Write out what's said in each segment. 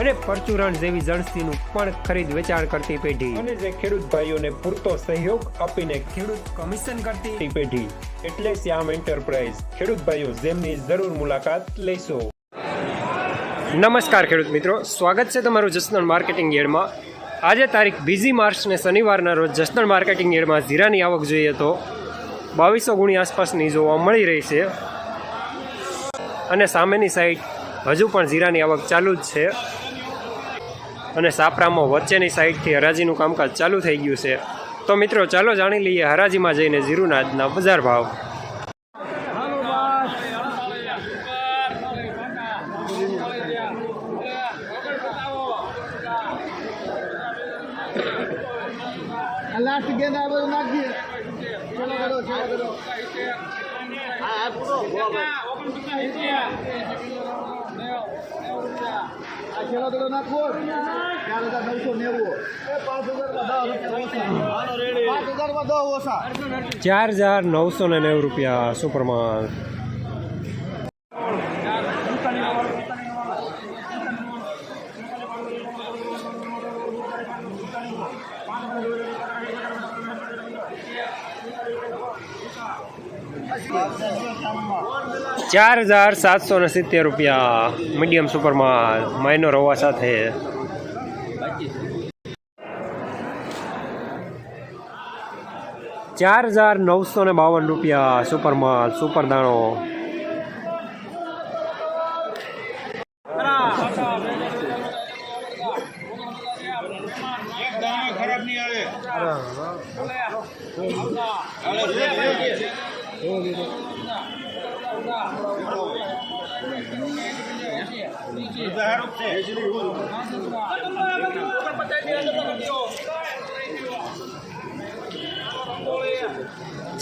અને પરચુરણ જેવી જણસીનું પણ ખરીદ વેચાણ કરતી પેઢી. અને જે ખેડૂત ભાઈઓને પૂરતો સહયોગ આપીને ખેડૂત કમિશન કરતી પેઢી. એટલે શ્યામ એન્ટરપ્રાઇઝ. ખેડૂત ભાઈઓ જેમની જરૂર મુલાકાત લેશો. નમસ્કાર ખેડૂત મિત્રો. સ્વાગત છે તમારું જસદણ માર્કેટિંગ યાર્ડમાં. આજે તારીખ બીજી માર્ચને શનિવારના રોજ જસદણ માર્કેટિંગ યાર્ડમાં જીરાની આવક જોઈએ તો બાવીસો ગુણી આસપાસની જોવા મળી રહી છે. અને સામેની સાઈડ હજુ પણ જીરાની આવક ચાલુ જ છે. અને સાપરામાં વચ્ચેની સાઈડથી હરાજીનું કામકાજ ચાલુ થઈ ગયું છે. તો મિત્રો ચાલો જાણી લઈએ હરાજીમાં જઈને જીરુના આજના બજાર ભાવ. લાસ્ટ ગેંદ બધું નાખીએ ચલો કરો ચલો કરો હા હા પૂરો આ છેલ્લો થોડો નાખવો ચાર હજાર નવસો નેવું પાંચ હજારમાં દસ ઓછા. પાંચ હજારમાં દસ ઓછા. ચાર હજાર નવસો ને નેવું રૂપિયા સુપરમાલ ચાર હજાર સાતસો ને સિત્તેર રૂપિયા મીડિયમ સુપરમાં માઇનો રવા સાથે. ચાર હજાર નવસો ને બાવન રૂપિયા સુપરમાલ, સુપર દાણો.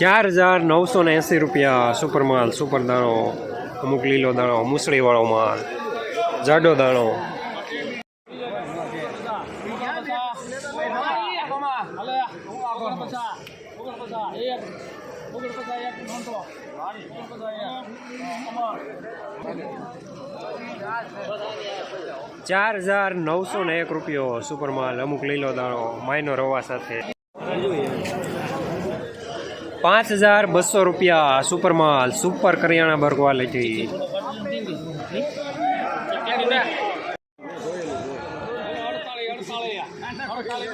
ચાર હજાર નવસો ને એંસી રૂપિયા સુપર માલ સુપર દાણો, અમુક લીલો દાણો, મૂસળીવાળો માલ, જાડો દાણો. ચાર હજાર નવસો ને એક રૂપિયો સુપરમાલ અમુક લીલો દાણો માયનો રવા સાથે. પાંચ હજાર બસો રૂપિયા સુપર માલ સુપર કરિયાણા બર ક્વોલિટી અડતાલીસ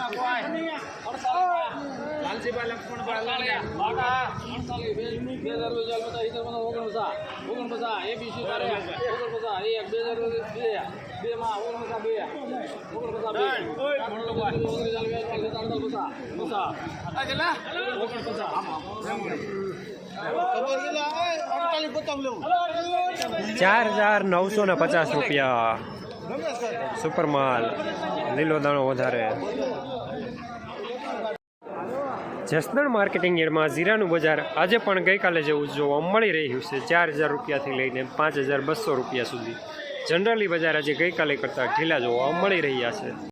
ચાર હજાર નવસો ને પચાસ રૂપિયા. સુપર માલ લીલો દાણો વધારે. જસદણ માર્કેટિંગ યાર્ડમાં જીરાનું બજાર આજે પણ ગઈકાલે જેવું જોવા મળી રહ્યું છે. ચાર હજાર રૂપિયાથી લઈને પાંચ હજાર બસો રૂપિયા સુધી. જનરલી બજાર આજે ગઈકાલે કરતાં ઢીલા જોવા મળી રહ્યા છે.